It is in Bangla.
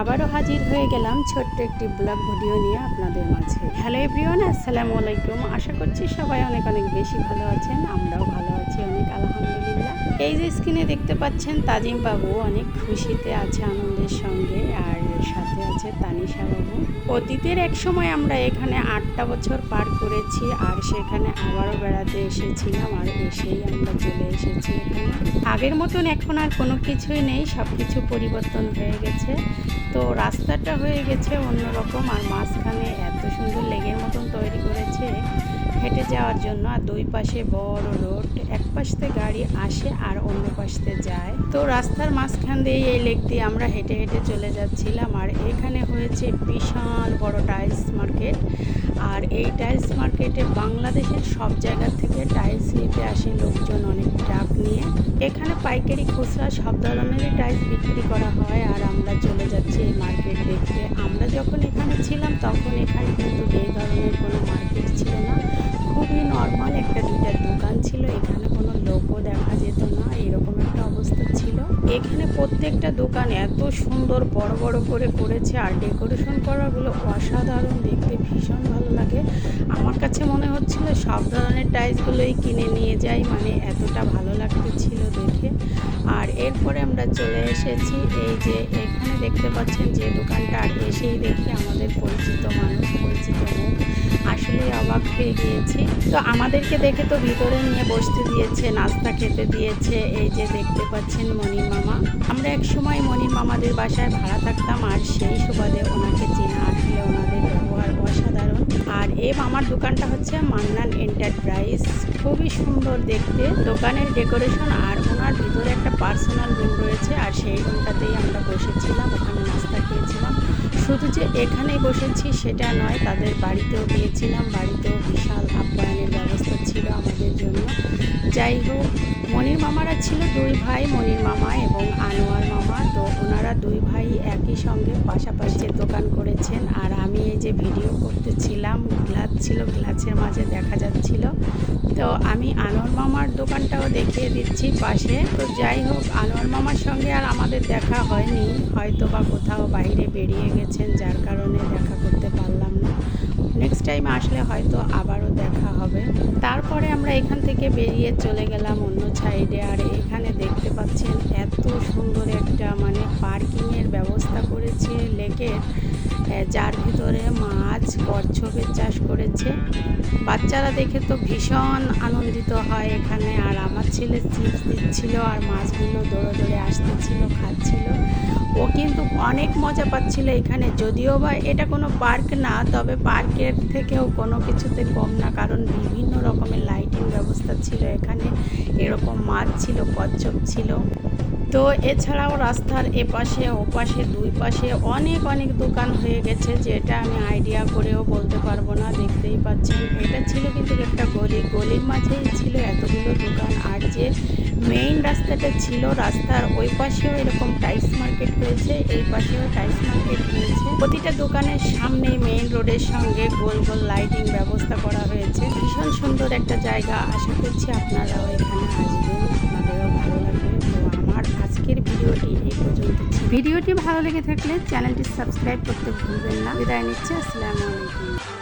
আবারও হাজির হয়ে গেলাম ছোট্ট একটি ব্লগ ভিডিও নিয়ে আপনাদের মাঝে। হ্যালো এভরিওয়ান আসসালামু আলাইকুম। আশা করছি সবাই অনেক অনেক বেশি ভালো আছেন, আমরাও ভালো আছি অনেক, আলহামদুলিল্লাহ। এই যে স্ক্রিনে দেখতে পাচ্ছেন তাজিম বাবু অনেক খুশিতে আছে আর আছে তানিশা বাবু অতীতের এক সময় আমরা এখানে আটটা বছর পার করেছি, আর সেখানে আবারও বেড়াতে এসেছিলাম, আর এসেই আমরা চলে এসেছি এখানে। আগের মতন এখন আর কোনো কিছুই নেই সব কিছু পরিবর্তন হয়ে গেছে। তো রাস্তাটা হয়ে গেছে অন্যরকম, আর মাঝখানে এত সুন্দর লেগের মতন তৈরি করেছে। হেঁটে যাওয়ার জন্য আর দুই পাশে বড় রোড, এক পাশতে গাড়ি আসে আর অন্য পাশতে যায়। তো রাস্তার মাঝখান দিয়ে এই লেক দিয়ে আমরা হেঁটে হেঁটে চলে যাচ্ছিলাম আর এখানে হয়েছে বিশাল বড় টাইলস মার্কেট। আর এই টাইলস মার্কেটে বাংলাদেশের সব জায়গা থেকে টাইলস নিতে আসে লোকজন অনেক ট্রাক নিয়ে। এখানে পাইকারি খুচরা সব ধরনেরই টাইলস বিক্রি করা হয় আর আমরা চলে যাচ্ছি এই মার্কেট দেখতে। আমরা যখন এখানে ছিলাম তখন এখানে কিন্তু এই ধরনের দোকান ছিল, এখানে কোনো লোকও দেখা যেত না, এরকম একটা অবস্থা ছিল। এখানে প্রত্যেকটা দোকান এত সুন্দর, বড় বড় করে করেছে, আর ডেকোরেশন করাগুলো অসাধারণ, দেখতে ভীষণ ভালো লাগে। আমার কাছে মনে হচ্ছিল সব ধরনের টাইলসগুলোই কিনে নিয়ে যাই মানে এতটা ভালো লাগতেছিল দেখে। আর এরপরে আমরা চলে এসেছি, এই যে এখানে দেখতে পাচ্ছেন যে দোকানটা এসেই দেখি, আমাদের পরিচিত মানুষ। অবাক হয়ে গিয়েছি তো আমাদেরকে দেখে তো ভিতরে নিয়ে বসতে দিয়েছে, নাস্তা খেতে দিয়েছে, এই যে দেখতে পাচ্ছেন মনির মামা। আমরা এক সময় মনির মামাদের বাসায় ভাড়া থাকতাম, আর সেই সুবাদে ওনাকে চেনা আসলে ওনাদের ব্যবহার অসাধারণ। আর এই মামার দোকানটা হচ্ছে মান্নান এন্টারপ্রাইজ। খুবই সুন্দর দেখতে। দোকানের ডেকোরেশন আর ওনার ভিতরে একটা পার্সোনাল রুম রয়েছে আর সেই রুমটাতেই আমরা বসেছিলাম, ওখানে নাস্তা খেয়েছিলাম। শুধু যে এখানেই বসেছি সেটা নয়, তাদের বাড়িতেও গিয়েছিলাম, বাড়িতেও বিশাল আপ্যায়নের ব্যবস্থা ছিল আমাদের জন্য। যাই হোক মনির মামারা ছিল দুই ভাই, মনির মামা এবং আনোয়ার মামা। তো ওনারা দুই ভাই একই সঙ্গে পাশাপাশি দোকান করেছেন। আর আমি এই যে ভিডিও করতেছিলাম গ্লাস ছিল গ্লাসের মাঝে দেখা যাচ্ছিল। তো আমি আনোয়ার মামার দোকানটাও দেখিয়ে দিচ্ছি পাশে। তো যাই হোক, আনোয়ার মামার সঙ্গে আর আমাদের দেখা হয়নি। হয়তো বা কোথাও বাইরে বেরিয়ে গেছেন, যার কারণে দেখা টাইম আসলে হয়তো আবারও দেখা হবে। তারপরে আমরা এখান থেকে বেরিয়ে চলে গেলাম অন্য সাইডে আর এখানে দেখতে পাচ্ছেন এত সুন্দর একটা মানে পার্কিংয়ের ব্যবস্থা করেছে লেকের। যার ভিতরে মাছ, কচ্ছপের চাষ করেছে। বাচ্চারা দেখে তো ভীষণ আনন্দিত হয় এখানে। আর আমার ছেলে চিপস দিচ্ছিল আর মাছগুলো দৌড়ে দৌড়ে আসতেছিল, খাচ্ছিল। ও কিন্তু অনেক মজা পাচ্ছিল এখানে। যদিও বা এটা কোনো পার্ক না, তবে পার্কের থেকেও কোনো কিছুতে কম না, কারণ বিভিন্ন রকমের লাইটিং ব্যবস্থা ছিল এখানে। এরকম মাছ ছিল, কচ্ছপ ছিল। তো এছাড়াও রাস্তার এপাশে, ওপাশে, দুই পাশে অনেক অনেক দোকান হয়ে গেছে যেটা আমি আইডিয়া করেও বলতে পারব না, দেখতেই পাচ্ছেন। এটা ছিল কিন্তু একটা গলি, গলির মাঝেই ছিল এতগুলো দোকান আর যে মেইন রাস্তাটা ছিল রাস্তার ওই পাশেও এরকম টাইলস মার্কেট হয়েছে, এই পাশেও টাইলস মার্কেট হয়েছে। প্রতিটা দোকানের সামনে মেইন রোডের সঙ্গে গোল গোল লাইটিং ব্যবস্থা করা হয়েছে। ভীষণ সুন্দর একটা জায়গা, আশা করছি আপনারাও এখানে আসবেন। ভিডিওটি এই পর্যন্ত ভিডিওটি ভালো লেগে থাকলে চ্যানেলটি সাবস্ক্রাইব করতে ভুলবেন না। বিদায় নিচ্ছে, আসসালামু আলাইকুম।